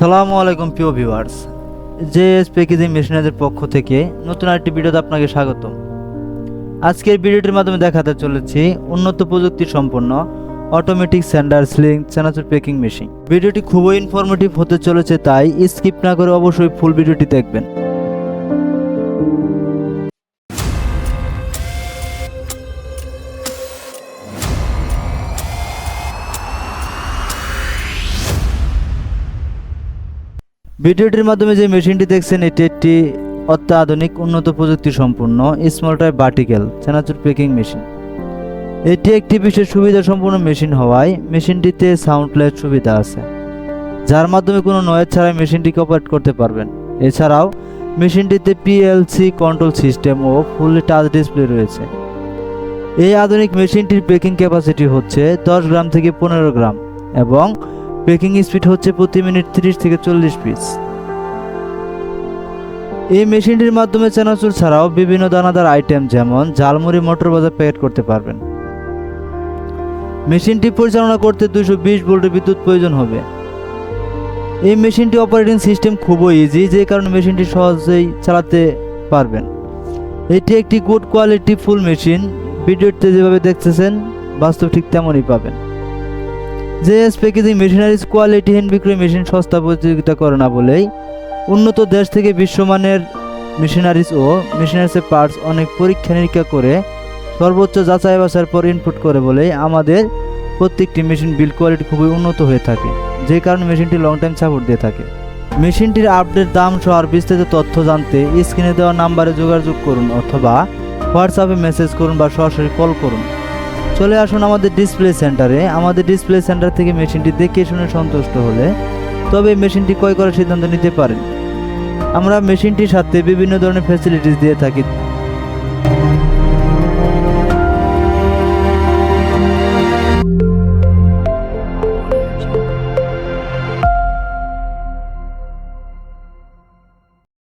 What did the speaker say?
আসসালামু আলাইকুম, প্রিয় ভিউয়ার্স। জে এস প্যাকেজিং মেশিনারিদের পক্ষ থেকে নতুন আরেকটি ভিডিওতে আপনাকে স্বাগত আজকের ভিডিওটির মাধ্যমে দেখাতে চলেছি উন্নত প্রযুক্তি সম্পন্ন অটোমেটিক স্যান্ডার স্লিং চানাচুর প্যাকিং মেশিন ভিডিওটি খুবই ইনফরমেটিভ হতে চলেছে, তাই স্কিপ না করে অবশ্যই ফুল ভিডিওটি দেখবেন। ভিডিওটির মাধ্যমে যে মেশিনটি দেখছেন, এটি একটি অত্যাধুনিক, উন্নত প্রযুক্তি সম্পন্ন স্মল টাইপ ভার্টিক্যাল চানাচুর প্যাকিং মেশিন এটি একটি বিশেষ সুবিধা সম্পন্ন মেশিন হওয়ায় মেশিনটিতে সাউন্ডলেস সুবিধা আছে, যার মাধ্যমে কোনো নয়েজ ছাড়াই মেশিনটিকে অপারেট করতে পারবেন। এছাড়াও, মেশিনটিতে পিএলসি কন্ট্রোল সিস্টেম ও ফুললি টাচ ডিসপ্লে রয়েছে। এই আধুনিক মেশিনটির পেকিং ক্যাপাসিটি হচ্ছে দশ গ্রাম থেকে পনেরো গ্রাম এবং পেকিং স্পিড হচ্ছে প্রতি মিনিট তিরিশ থেকে চল্লিশ পিস এই মেশিনটির মাধ্যমে চানাচুর ছাড়াও বিভিন্ন দানাদার আইটেম যেমন ঝালমুড়ি, মোটর বাজার প্যাকেট করতে পারবেন। মেশিনটি পরিচালনা করতে দুশো বিশ ভোল্টের বিদ্যুৎ প্রয়োজন হবে। এই মেশিনটি অপারেটিং সিস্টেম খুবই ইজি যে কারণে মেশিনটি সহজেই চালাতে পারবেন। এটি একটি গুড কোয়ালিটি ফুল মেশিন ভিডিওতে যেভাবে দেখতেছেন, বাস্তব ঠিক তেমনই পাবেন। জেএস প্যাকেজিং মেশিনারিজ কোয়ালিটিহীন বিক্রয় মেশিন সস্তা প্রতিযোগিতা করে না বলেই উন্নত দেশ থেকে বিশ্বমানের মেশিনারিজ ও মেশিনারিজের পার্টস অনেক পরীক্ষা নিরীক্ষা করে সর্বোচ্চ যাচাই বাছাইয়ের পর ইনপুট করে বলেই আমাদের প্রত্যেকটি মেশিন বিল কোয়ালিটি খুবই উন্নত হয়ে থাকে, যে কারণে মেশিনটি লং টাইম সাপোর্ট দিয়ে থাকে। মেশিনটির আপডেট দাম সহ আর বিস্তারিত তথ্য জানতে স্ক্রিনে দেওয়া নাম্বারে যোগাযোগ করুন অথবা হোয়াটসঅ্যাপে মেসেজ করুন বা সরাসরি কল করুন। চলে আসুন আমাদের ডিসপ্লে সেন্টারে আমাদের ডিসপ্লে সেন্টার থেকে মেশিনটি দেখে শুনে সন্তুষ্ট হলে, তবে মেশিনটি ক্রয় করার সিদ্ধান্ত নিতে পারেন। আমরা মেশিনটির সাথে বিভিন্ন ধরনের ফ্যাসিলিটিস দিয়ে থাকি।